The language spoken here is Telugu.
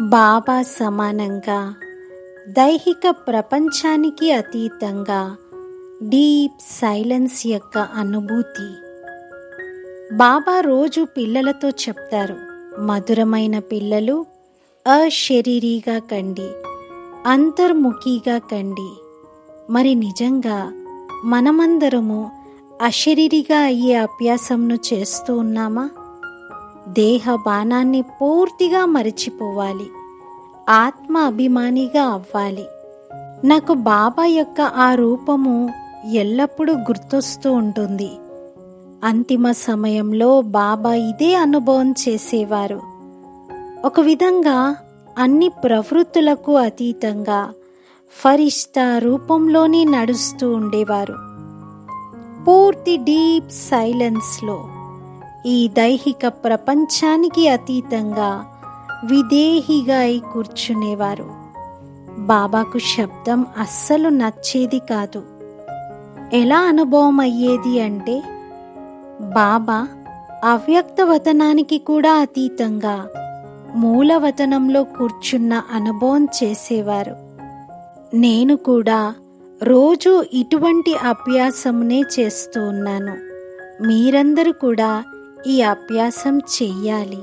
బాబా సమానంగా దైహిక ప్రపంచానికి అతీతంగా డీప్ సైలెన్స్ యొక్క అనుభూతి. బాబా రోజు పిల్లలతో చెప్తారు మధురమైన పిల్లలు అశరీరీగా కండి అంతర్ముఖిగా కండి. మరి నిజంగా మనమందరము అశరీరిగా అయ్యే అభ్యాసంను చేస్తూ ఉన్నామా? దేహ బాణాన్ని పూర్తిగా మరిచిపోవాలి. ఆత్మ అభిమానిగా అవ్వాలి. నాకు బాబా యొక్క ఆ రూపము ఎల్లప్పుడూ గుర్తొస్తూ ఉంటుంది. అంతిమ సమయంలో బాబా ఇదే అనుభవం చేసేవారు. ఒక విధంగా అన్ని ప్రవృత్తులకు అతీతంగా ఫరిష్తా రూపంలోనే నడుస్తూ ఉండేవారు. పూర్తి డీప్ సైలెన్స్లో ఈ దైహిక ప్రపంచానికి అతీతంగా విదేహిగా అయి కూర్చునేవారు. బాబాకు శబ్దం అస్సలు నచ్చేది కాదు. ఎలా అనుభవం అయ్యేది అంటే బాబా అవ్యక్తవతనానికి కూడా అతీతంగా మూలవతనంలో కూర్చున్న అనుభవం చేసేవారు. నేను కూడా రోజు ఇటువంటి అభ్యాసమునే చేస్తూ ఉన్నాను. మీరందరూ కూడా ఈ అభ్యాసం చెయ్యాలి.